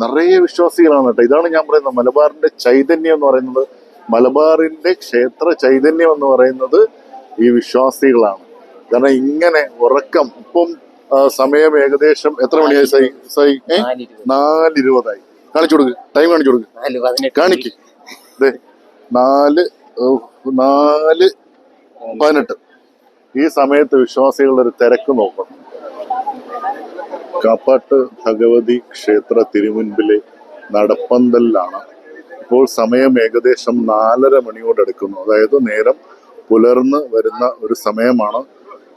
നിറയെ വിശ്വാസികളാണ് കേട്ടോ. ഇതാണ് ഞാൻ പറയുന്നത്. മലബാറിന്റെ ചൈതന്യം എന്ന് പറയുന്നത്. മലബാറിന്റെ ക്ഷേത്ര ചൈതന്യം എന്ന് പറയുന്നത് ഈ വിശ്വാസികളാണ്. കാരണം ഇങ്ങനെ ഉറക്കം ഇപ്പം സമയം ഏകദേശം എത്ര മണിയായി? സൈ സൈ നാലിരുപതായി. കാണിച്ചു കൊടുക്ക്. ടൈം കാണിച്ചു കൊടുക്ക്. കാണിക്ക്. അതെ നാല് നാല് പതിനെട്ട്. ഈ സമയത്ത് വിശ്വാസികളുടെ ഒരു തിരക്ക് നോക്കണം. കാപ്പാട്ട് ഭഗവതി ക്ഷേത്ര തിരുമുൻപിലെ നടപ്പന്തലിലാണ്. ഇപ്പോൾ സമയം ഏകദേശം നാലര മണിയോട് എടുക്കുന്നു അതായത് നേരം പുലർന്ന് വരുന്ന ഒരു സമയമാണ്.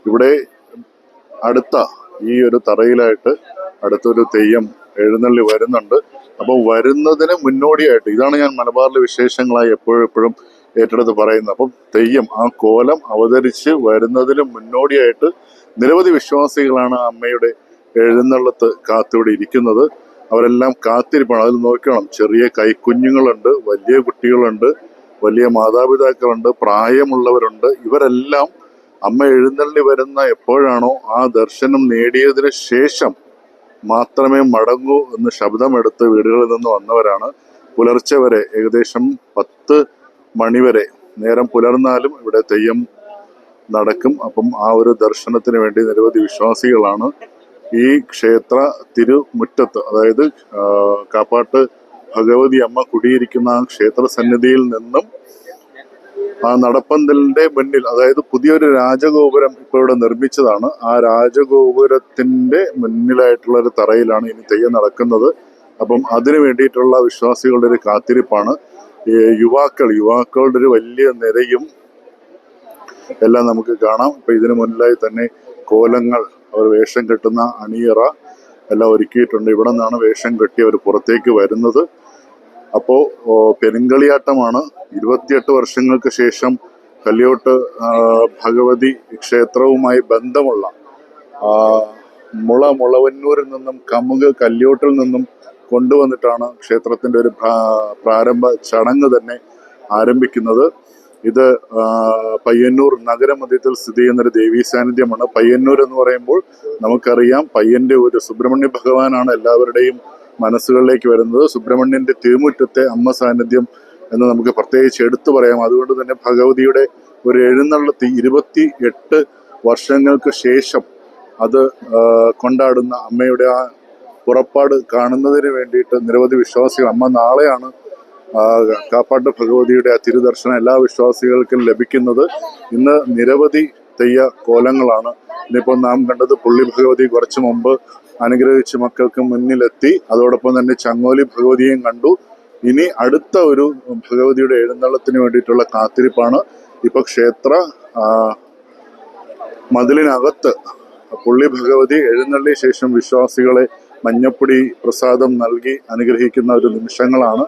ഇവിടെ അടുത്ത ഈ ഒരു തറയിലായിട്ട് അടുത്തൊരു തെയ്യം എഴുന്നള്ളി വരുന്നുണ്ട്. അപ്പോൾ വരുന്നതിന് മുന്നോടിയായിട്ട് ഇതാണ് ഞാൻ മലബാറിലെ വിശേഷങ്ങളായി എപ്പോഴും എപ്പോഴും ഏറ്റെടുത്ത് പറയുന്നത്. അപ്പം തെയ്യം ആ കോലം അവതരിച്ച് വരുന്നതിന് മുന്നോടിയായിട്ട് നിരവധി വിശ്വാസികളാണ് അമ്മയുടെ എഴുന്നള്ളത്ത് കാത്തിവിടെ ഇരിക്കുന്നത്. അവരെല്ലാം കാത്തിരിപ്പാണ്. അതിൽ നോക്കണം. ചെറിയ കൈക്കുഞ്ഞുങ്ങളുണ്ട് വലിയ കുട്ടികളുണ്ട് വലിയ മാതാപിതാക്കളുണ്ട് പ്രായമുള്ളവരുണ്ട്. ഇവരെല്ലാം അമ്മ എഴുന്നള്ളി വരുന്ന എപ്പോഴാണോ ആ ദർശനം നേടിയതിന് ശേഷം മാത്രമേ മടങ്ങൂ എന്ന് ശബ്ദമെടുത്ത് വീടുകളിൽ നിന്ന് വന്നവരാണ്. പുലർച്ചെ വരെ ഏകദേശം പത്ത് മണിവരെ നേരം പുലർന്നാലും ഇവിടെ തെയ്യം നടക്കും. അപ്പം ആ ഒരു ദർശനത്തിന് വേണ്ടി നിരവധി വിശ്വാസികളാണ് ഈ ക്ഷേത്ര തിരുമുറ്റത്ത് അതായത് കാപ്പാട്ട് ഭഗവതി അമ്മ കുടിയിരിക്കുന്ന ആ ക്ഷേത്ര സന്നിധിയിൽ നിന്നും ആ നടപ്പന്തലിന്റെ മുന്നിൽ അതായത് പുതിയൊരു രാജഗോപുരം ഇപ്പോൾ ഇവിടെ നിർമ്മിച്ചതാണ്. ആ രാജഗോപുരത്തിന്റെ മുന്നിലായിട്ടുള്ള ഒരു തറയിലാണ് ഇനി തെയ്യം നടക്കുന്നത്. അപ്പം അതിനു വേണ്ടിയിട്ടുള്ള വിശ്വാസികളുടെ ഒരു കാത്തിരിപ്പാണ്. യുവാക്കൾ യുവാക്കളുടെ ഒരു വലിയ നിരയും എല്ലാം നമുക്ക് കാണാം. ഇപ്പൊ ഇതിനു മുന്നിലായി തന്നെ കോലങ്ങൾ അവർ വേഷം കെട്ടുന്ന അണിയറ എല്ലാം ഒരുക്കിയിട്ടുണ്ട്. ഇവിടെ നിന്നാണ് വേഷം കെട്ടി അവർ പുറത്തേക്ക് വരുന്നത്. അപ്പോൾ പെരിങ്കളിയാട്ടമാണ്. ഇരുപത്തിയെട്ട് വർഷങ്ങൾക്ക് ശേഷം കല്ലിയോട്ട് ഭഗവതി ക്ഷേത്രവുമായി ബന്ധമുള്ള മുള മുളവന്നൂരിൽ നിന്നും കമുക് കല്ലിയോട്ടിൽ നിന്നും കൊണ്ടുവന്നിട്ടാണ് ക്ഷേത്രത്തിന്റെ ഒരു പ്രാരംഭ ചടങ്ങ് തന്നെ ആരംഭിക്കുന്നത്. ഇത് പയ്യന്നൂർ നഗരമധ്യത്തിൽ സ്ഥിതി ചെയ്യുന്ന ഒരു ദേവീ സാന്നിധ്യമാണ്. പയ്യന്നൂർ എന്ന് പറയുമ്പോൾ നമുക്കറിയാം പയ്യന്റെ ഒരു സുബ്രഹ്മണ്യ ഭഗവാനാണ് എല്ലാവരുടെയും മനസ്സുകളിലേക്ക് വരുന്നത്. സുബ്രഹ്മണ്യന്റെ തീമുറ്റത്തെ അമ്മ സാന്നിധ്യം എന്ന് നമുക്ക് പ്രത്യേകിച്ച് എടുത്തു പറയാം. അതുകൊണ്ട് തന്നെ ഭഗവതിയുടെ ഒരു എഴുന്നള്ളത്തി ഇരുപത്തി എട്ട് വർഷങ്ങൾക്ക് ശേഷം അത് കൊണ്ടാടുന്ന അമ്മയുടെ ആ പുറപ്പാട് കാണുന്നതിന് വേണ്ടിയിട്ട് നിരവധി വിശ്വാസികൾ അമ്മ നാളെയാണ് കാപ്പാട്ട് ഭഗവതിയുടെ ആ തിരുദർശനം എല്ലാ വിശ്വാസികൾക്കും ലഭിക്കുന്നത് ഇന്ന് നിരവധി തെയ്യ കോലങ്ങളാണ്. ഇന്നിപ്പോൾ നാം കണ്ടത് പുള്ളി ഭഗവതി കുറച്ചു മുമ്പ് അനുഗ്രഹിച്ച് മക്കൾക്ക് മുന്നിലെത്തി. അതോടൊപ്പം തന്നെ ചങ്ങോലി ഭഗവതിയെയും കണ്ടു. ഇനി അടുത്ത ഒരു ഭഗവതിയുടെ എഴുന്നള്ളത്തിന് വേണ്ടിയിട്ടുള്ള കാത്തിരിപ്പാണ്. ഇപ്പൊ ക്ഷേത്ര മതിലിനകത്ത് പുള്ളി ഭഗവതി എഴുന്നള്ളിയ ശേഷം വിശ്വാസികളെ മഞ്ഞപ്പൊടി പ്രസാദം നൽകി അനുഗ്രഹിക്കുന്ന ഒരു നിമിഷങ്ങളാണ്.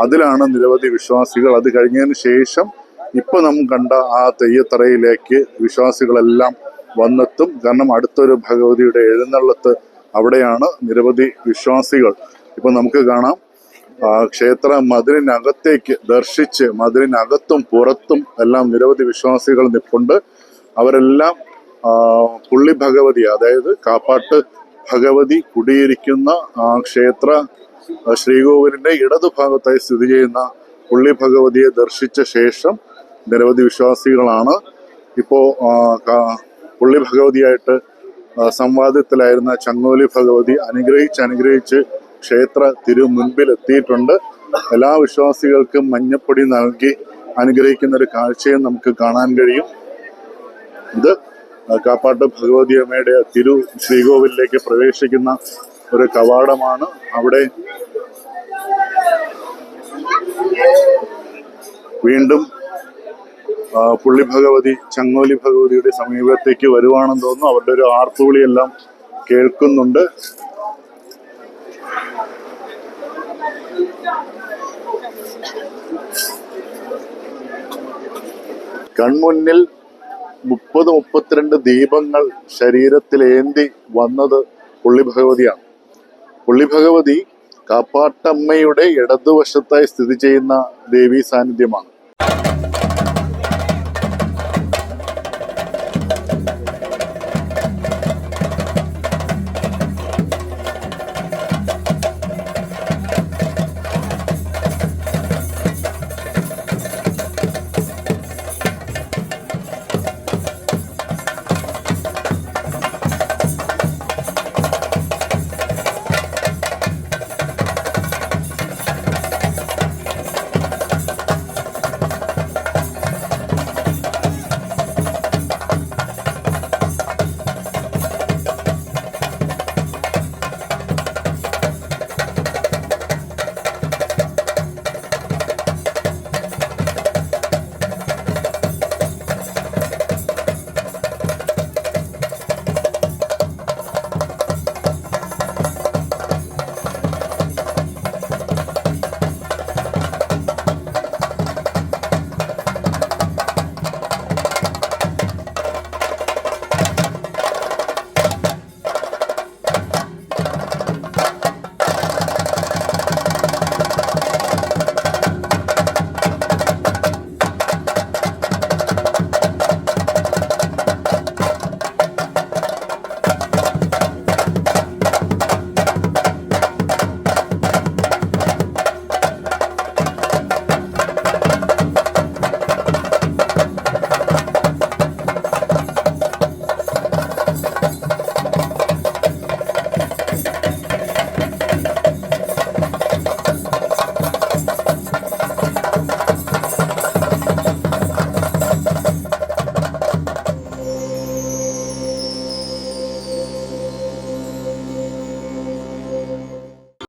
അതിലാണ് നിരവധി വിശ്വാസികൾ. അത് കഴിഞ്ഞതിന് ശേഷം ഇപ്പൊ നാം കണ്ട ആ തെയ്യത്തറയിലേക്ക് വിശ്വാസികളെല്ലാം വന്നെത്തും. കാരണം അടുത്തൊരു ഭഗവതിയുടെ എഴുന്നള്ളത്ത് അവിടെയാണ് നിരവധി വിശ്വാസികൾ. ഇപ്പൊ നമുക്ക് കാണാം. ക്ഷേത്ര മതിലിനകത്തേക്ക് ദർശിച്ച് മതിലിനകത്തും പുറത്തും എല്ലാം നിരവധി വിശ്വാസികൾ നിപ്പുണ്ട്. അവരെല്ലാം പുള്ളി ഭഗവതി അതായത് കാപ്പാട്ട് ഭഗവതി കുടിയിരിക്കുന്ന ക്ഷേത്ര ശ്രീകോവിലിന്റെ ഇടതുഭാഗത്തായി സ്ഥിതി ചെയ്യുന്ന പുള്ളി ഭഗവതിയെ ദർശിച്ച ശേഷം നിരവധി വിശ്വാസികളാണ് ഇപ്പോ പുള്ളി ഭഗവതിയായിട്ട് സംവാദത്തിലായിരുന്ന ചങ്ങോലി ഭഗവതി അനുഗ്രഹിച്ച് അനുഗ്രഹിച്ച് ക്ഷേത്ര തിരു മുൻപിൽ എത്തിയിട്ടുണ്ട് എല്ലാ വിശ്വാസികൾക്കും മഞ്ഞപ്പൊടി നൽകി അനുഗ്രഹിക്കുന്ന ഒരു കാഴ്ചയും നമുക്ക് കാണാൻ കഴിയും. ഇത് കാപ്പാട്ട് ഭഗവതി അമ്മയുടെ തിരു ശ്രീകോവിലേക്ക് പ്രവേശിക്കുന്ന ഒരു കവാടമാണ്. അവിടെ വീണ്ടും പുള്ളി ഭഗവതി ചങ്ങോലി ഭഗവതിയുടെ സമീപത്തേക്ക് വരുവാണെന്ന് തോന്നുന്നു. അവരുടെ ഒരു ആർത്തുവിളിയെല്ലാം കേൾക്കുന്നുണ്ട്. കൺമുന്നിൽ മുപ്പത് മുപ്പത്തിരണ്ട് ദീപങ്ങൾ ശരീരത്തിലേന്തി വന്നത് പുള്ളി ഭഗവതിയാണ്. പുള്ളി ഭഗവതി കാപ്പാട്ടമ്മയുടെ ഇടതുവശത്തായി സ്ഥിതി ചെയ്യുന്ന ദേവീ സാന്നിധ്യമാണ്.